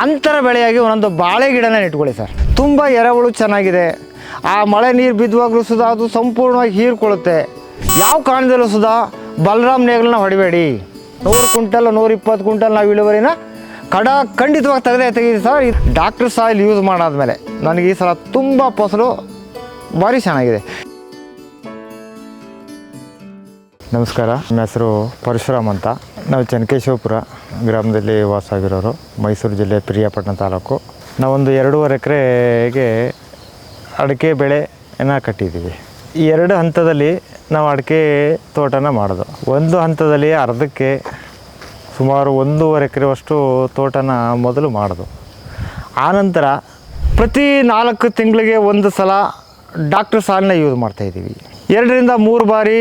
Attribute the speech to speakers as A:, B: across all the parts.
A: ಅಂತರ ಬೆಳೆಯಾಗಿ ಒಂದೊಂದು ಬಾಳೆ ಗಿಡನ ಇಟ್ಕೊಳ್ಳಿ ಸರ್. ತುಂಬ ಎರೆಹುಳು ಚೆನ್ನಾಗಿದೆ. ಆ ಮಳೆ ನೀರು ಬಿದ್ದವಾಗಲೂ ಸುಧಾ ಅದು ಸಂಪೂರ್ಣವಾಗಿ ಹೀರ್ಕೊಳ್ಳುತ್ತೆ. ಯಾವ ಕಾರಣದಲ್ಲೂ ಸುಧಾ ಬಲರಾಮ್ ನೇಗಲನ್ನ ಹೊಡಿಬೇಡಿ. ನೂರು ಕ್ವಿಂಟಲ್, ನೂರ ಇಪ್ಪತ್ತು ಕ್ವಿಂಟಲ್ ನಾವು ಇಳುವರಿನ ಕಡ, ಖಂಡಿತವಾಗಿ ತೆಗೆದೇ ತೆಗೀರಿ ಸರ್. ಡಾಕ್ಟರ್ ಸಾಯಿಲ್ ಯೂಸ್ ಮಾಡಾದ್ಮೇಲೆ ನನಗೆ ಈ ಸಲ ತುಂಬ ಫಸಲು ಭಾರಿ ಚೆನ್ನಾಗಿದೆ. ನಮಸ್ಕಾರ. ನನ್ನ ಹೆಸರು ಪರಶುರಾಮ್ ಅಂತ. ನಾವು ಚೆನ್ನಕೇಶವಪುರ. ಗ್ರಾಮದಲ್ಲಿ ವಾಸ ಆಗಿರೋರು ಮೈಸೂರು ಜಿಲ್ಲೆ ಪ್ರಿಯಾಪಟ್ಟಣ ತಾಲೂಕು. ನಾವೊಂದು ಎರಡೂವರೆ ಎಕರೆಗೆ ಅಡಿಕೆ ಬೆಳೆಯನ್ನು ಕಟ್ಟಿದ್ದೀವಿ. ಈ ಎರಡು ಹಂತದಲ್ಲಿ ನಾವು ಅಡಿಕೆ ತೋಟನ ಮಾಡೋದು. ಒಂದು ಹಂತದಲ್ಲಿ ಅರ್ಧಕ್ಕೆ ಸುಮಾರು ಒಂದೂವರೆ ಎಕರೆವಷ್ಟು ತೋಟನ ಮೊದಲು ಮಾಡೋದು. ಆನಂತರ ಪ್ರತಿ ನಾಲ್ಕು ತಿಂಗಳಿಗೆ ಒಂದು ಸಲ ಡಾಕ್ಟರ್ ಸಾಲನ್ನ ಯೂಸ್ ಮಾಡ್ತಾಯಿದ್ದೀವಿ ಎರಡರಿಂದ ಮೂರು ಬಾರಿ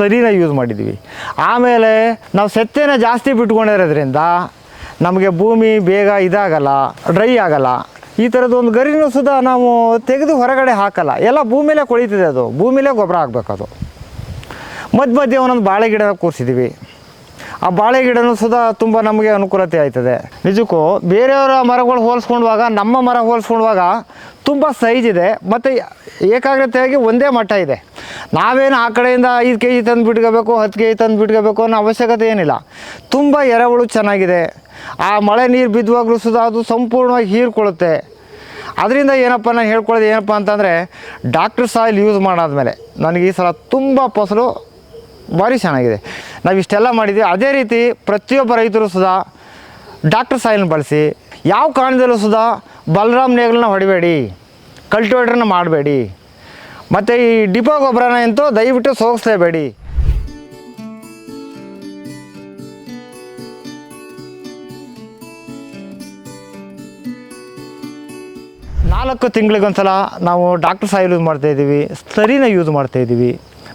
A: ಸ್ಲರಿನ ಯೂಸ್ ಮಾಡಿದ್ದೀವಿ ಆಮೇಲೆ ನಾವು ಸೆತ್ತೆನ ಜಾಸ್ತಿ ಬಿಟ್ಕೊಂಡಿರೋದ್ರಿಂದ ನಮಗೆ ಭೂಮಿ ಬೇಗ ಇದಾಗಲ್ಲ ಡ್ರೈ ಆಗಲ್ಲ. ಈ ಥರದ್ದು ಒಂದು ಗರಿನೂ ಸುದ ನಾವು ತೆಗೆದು ಹೊರಗಡೆ ಹಾಕಲ್ಲ. ಎಲ್ಲ ಭೂಮಿಲೇ ಕೊಳಿತಿದೆ ಅದು. ಭೂಮಿಲೇ ಗೊಬ್ಬರ ಹಾಕ್ಬೇಕು ಅದು ಮಧ್ಯ ಮಧ್ಯೆ ಒಂದೊಂದು ಬಾಳೆ ಗಿಡನ ಕೂರಿಸಿದ್ದೀವಿ ಆ ಬಾಳೆ ಗಿಡನೂ ಸುದಾ ತುಂಬ ನಮಗೆ ಅನುಕೂಲತೆ ಆಯ್ತದೆ. ನಿಜಕ್ಕೂ ಬೇರೆಯವರ ಮರಗಳು ಹೋಲಿಸ್ಕೊಂಡಾಗ ನಮ್ಮ ಮರ ಹೋಲಿಸ್ಕೊಂಡಾಗ ತುಂಬ ಸೈಜ್ ಇದೆ, ಮತ್ತು ಏಕಾಗ್ರತೆಯಾಗಿ ಒಂದೇ ಮಟ್ಟ ಇದೆ. ನಾವೇನು ಆ ಕಡೆಯಿಂದ ಐದು ಕೆ ಜಿ ತಂದು ಬಿಟ್ಕೋಬೇಕು, ಹತ್ತು ಕೆ ಜಿ ತಂದು ಬಿಟ್ಕೋಬೇಕು ಅನ್ನೋ ಅವಶ್ಯಕತೆ ಏನಿಲ್ಲ. ತುಂಬ ಎರೆಹುಳು ಚೆನ್ನಾಗಿದೆ. ಆ ಮಳೆ ನೀರು ಬಿದ್ದುವಾಗಲೂ ಸುಧಾ ಅದು ಸಂಪೂರ್ಣವಾಗಿ ಹೀರ್ಕೊಳ್ಳುತ್ತೆ. ಅದರಿಂದ ಏನಪ್ಪ ನಾನು ಹೇಳ್ಕೊಳ್ಳೋದು ಏನಪ್ಪ ಅಂತಂದರೆ ಡಾಕ್ಟರ್ ಸಾಯಿಲ್ ಯೂಸ್ ಮಾಡಾದ್ಮೇಲೆ ನನಗೆ ಈ ಸಲ ತುಂಬ ಫಸಲು ಭಾರಿ ಚೆನ್ನಾಗಿದೆ. ನಾವು ಇಷ್ಟೆಲ್ಲ ಮಾಡಿದ್ವಿ. ಅದೇ ರೀತಿ ಪ್ರತಿಯೊಬ್ಬ ರೈತರು ಸುಧಾ ಡಾಕ್ಟರ್ ಸಾಯಿಲ್ನ ಬಳಸಿ, ಯಾವ ಕಾರಣದಲ್ಲೂ ಸುಧಾ ಬಲರಾಮ್ ನೇಗಲನ್ನ ಹೊಡಿಬೇಡಿ. ಕಲ್ಟಿವೇಟ್ರನ್ನ ಮಾಡಬೇಡಿ. ಮತ್ತು ಈ ಡಿಪೋ ಗೊಬ್ಬರನ ಅಂತೂ ದಯವಿಟ್ಟು ಸೋಗಿಸ್ಲೇಬೇಡಿ. ನಾಲ್ಕು ತಿಂಗಳಿಗೊಂದ್ಸಲ ನಾವು ಡಾಕ್ಟರ್ ಸಾಯಿಲ್ ಯೂಸ್ ಮಾಡ್ತಾಯಿದ್ದೀವಿ ಸ್ಲರಿನ ಯೂಸ್ ಮಾಡ್ತಾಯಿದ್ದೀವಿ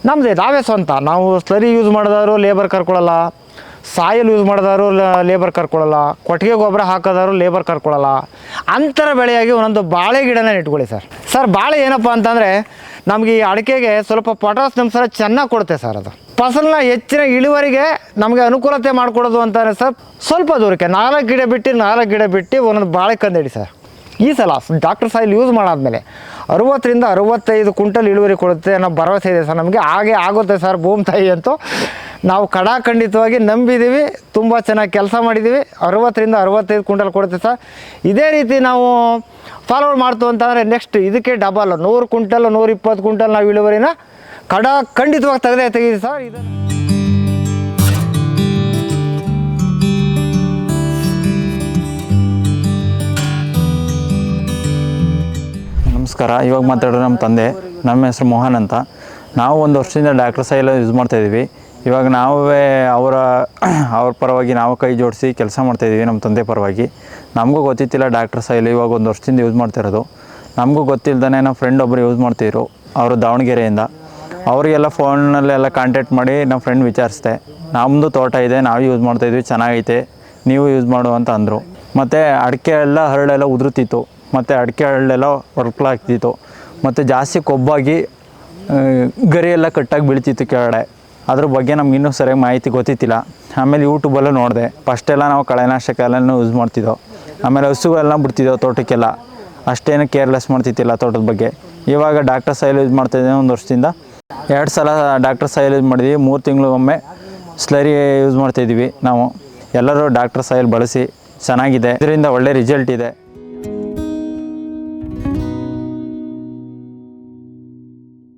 A: ನಮ್ಮದೇ ನಾವೇ ಸ್ವಂತ. ನಾವು ಸ್ಲರಿ ಯೂಸ್ ಮಾಡಿದವರು ಲೇಬರ್ ಕರ್ಕೊಳ್ಳಲ್ಲ ಸಾಯಿಲ್ ಯೂಸ್ ಮಾಡಿದವರು ಲೇಬರ್ ಕರ್ಕೊಳ್ಳಲ್ಲ ಕೊಟ್ಟಿಗೆ ಗೊಬ್ಬರ ಹಾಕೋದಾರು ಲೇಬರ್ ಕರ್ಕೊಳ್ಳಲ್ಲ ಅಂತರ ಬೆಳೆಯಾಗಿ ಒಂದೊಂದು ಬಾಳೆ ಗಿಡನ ಇಟ್ಕೊಳ್ಳಿ ಸರ್ ಸರ್ ಬಾಳೆ ಏನಪ್ಪ ಅಂತಂದರೆ ನಮಗೆ ಈ ಅಡಿಕೆಗೆ ಸ್ವಲ್ಪ ಪೊಟಾಸ್ ನಮ್ಮ ಸರ ಚೆನ್ನಾಗಿ ಕೊಡುತ್ತೆ ಸರ್ ಅದು. ಫಸಲನ್ನ ಹೆಚ್ಚಿನ ಇಳುವರಿಗೆ ನಮಗೆ ಅನುಕೂಲತೆ ಮಾಡಿಕೊಡೋದು ಅಂತಾರೆ ಸರ್ ಸ್ವಲ್ಪ ದೂರಕ್ಕೆ ನಾಲ್ಕು ಗಿಡ ಬಿಟ್ಟು ನಾಲ್ಕು ಗಿಡ ಬಿಟ್ಟು ಒಂದೊಂದು ಬಾಳೆ ಕಂದಿಡಿ ಸರ್ ಈ ಸಲ ಡಾಕ್ಟರ್ ಸಾಯಿಲ್ ಯೂಸ್ ಮಾಡಾದ್ಮೇಲೆ ಅರುವತ್ತರಿಂದ ಅರುವತ್ತೈದು ಕುಂಟಲ್ ಇಳುವರಿ ಕೊಡುತ್ತೆ ಅನ್ನೋ ಭರವಸೆ ಇದೆ ಸರ್ ನಮಗೆ, ಹಾಗೆ ಆಗುತ್ತೆ ಸರ್ ಭೂಮಿ ತಾಯಿ ಅಂತೂ. ನಾವು ಕಡಾಖಂಡಿತವಾಗಿ ನಂಬಿದ್ದೀವಿ ತುಂಬ ಚೆನ್ನಾಗಿ ಕೆಲಸ ಮಾಡಿದ್ದೀವಿ ಅರವತ್ತರಿಂದ ಅರವತ್ತೈದು ಕುಂಟಲ್ ಕೊಡುತ್ತೆ ಸರ್. ಇದೇ ರೀತಿ ನಾವು ಫಾಲೋ ಮಾಡ್ತು ಅಂತಂದರೆ ನೆಕ್ಸ್ಟ್ ಇದಕ್ಕೆ ಡಬಲ್ ನೂರು ಕುಂಟಲ್ ನೂರ ಇಪ್ಪತ್ತು ಕುಂಟಲ್ ನಾವು ಇಳುವರಿನ ಕಡ ಖಂಡಿತವಾಗಿ ತೆಗೆದೇ ತೆಗೀವಿ ಸರ್. ಇದು
B: ನಮಸ್ಕಾರ. ಇವಾಗ ಮಾತಾಡೋದು ನಮ್ಮ ತಂದೆ. ನಮ್ಮ ಹೆಸರು ಮೋಹನ್ ಅಂತ. ನಾವು ಒಂದು ವರ್ಷದಿಂದ ಡಾಕ್ಟರ್ ಸೈಲ ಯೂಸ್ ಮಾಡ್ತಾಯಿದ್ದೀವಿ ಇವಾಗ ನಾವೇ ಅವರ, ಅವ್ರ ಪರವಾಗಿ ನಾವು ಕೈ ಜೋಡಿಸಿ ಕೆಲಸ ಮಾಡ್ತಾಯಿದ್ದೀವಿ ನಮ್ಮ ತಂದೆ ಪರವಾಗಿ. ನಮಗೂ ಗೊತ್ತಿತ್ತಿಲ್ಲ ಡಾಕ್ಟರ್ ಸೈಲ್ ಇವಾಗ ಒಂದು ವರ್ಷದಿಂದ ಯೂಸ್ ಮಾಡ್ತಿರೋದು ನಮಗೂ ಗೊತ್ತಿಲ್ದೇ ನಮ್ಮ ಫ್ರೆಂಡ್ ಒಬ್ಬರು ಯೂಸ್ ಮಾಡ್ತಿದ್ರು ಅವರು ದಾವಣಗೆರೆಯಿಂದ. ಅವರಿಗೆಲ್ಲ ಫೋನಲ್ಲೆಲ್ಲ ಕಾಂಟ್ಯಾಕ್ಟ್ ಮಾಡಿ ನಮ್ಮ ಫ್ರೆಂಡ್ ವಿಚಾರಿಸಿದೆ ನಮ್ಮದು ತೋಟ ಇದೆ, ನಾವು ಯೂಸ್ ಮಾಡ್ತಾಯಿದ್ವಿ ಚೆನ್ನಾಗೈತೆ, ನೀವು ಯೂಸ್ ಮಾಡು ಅಂತ ಅಂದರು. ಮತ್ತು ಅಡಿಕೆ ಎಲ್ಲ, ಹರಳೆಲ್ಲ ಉದುರುತ್ತಿತ್ತು ಮತ್ತು ಅಡಿಕೆ ಹರಳೆಲ್ಲ ಹೊರ್ಕಲಾಗ್ತಿತ್ತು ಮತ್ತು ಜಾಸ್ತಿ ಕೊಬ್ಬಾಗಿ ಗರಿಯೆಲ್ಲ ಗರಿ ಎಲ್ಲ ಕಟ್ಟಾಗಿ ಬೀಳ್ತಿತ್ತು ಕೆಳಗಡೆ. ಅದ್ರ ಬಗ್ಗೆ ನಮ್ಗೆ ಇನ್ನೂ ಸರಿಯಾಗಿ ಮಾಹಿತಿ ಗೊತ್ತಿತ್ತಿಲ್ಲ. ಆಮೇಲೆ ಯೂಟ್ಯೂಬಲ್ಲೂ ನೋಡಿದೆ. ಫಸ್ಟೆಲ್ಲ ನಾವು ಕಳೆನಾಶಕ ಎಲ್ಲನೂ ಯೂಸ್ ಮಾಡ್ತಿದ್ದೋ, ಆಮೇಲೆ ಹಸುಗಳೆಲ್ಲ ಬಿಡ್ತಿದ್ದೆವು ತೋಟಕ್ಕೆಲ್ಲ. ಅಷ್ಟೇನು ಕೇರ್ಲೆಸ್ ಮಾಡ್ತಿತ್ತಿಲ್ಲ ತೋಟದ ಬಗ್ಗೆ. ಇವಾಗ ಡಾಕ್ಟರ್ ಸೈಲ್ ಯೂಸ್ ಮಾಡ್ತಾಯಿದ್ದೆ ಒಂದು ವರ್ಷದಿಂದ. ಎರಡು ಸಲ ಡಾಕ್ಟರ್ ಸೈಲ್ ಯೂಸ್ ಮಾಡಿದ್ವಿ. ಮೂರು ತಿಂಗಳಿಗೊಮ್ಮೆ ಸ್ಲರಿ ಯೂಸ್ ಮಾಡ್ತಾಯಿದ್ವಿ ನಾವು. ಎಲ್ಲರೂ ಡಾಕ್ಟರ್ ಸೈಲ್ ಬಳಸಿ ಚೆನ್ನಾಗಿದೆ. ಇದರಿಂದ ಒಳ್ಳೆ ರಿಸಲ್ಟ್ ಇದೆ.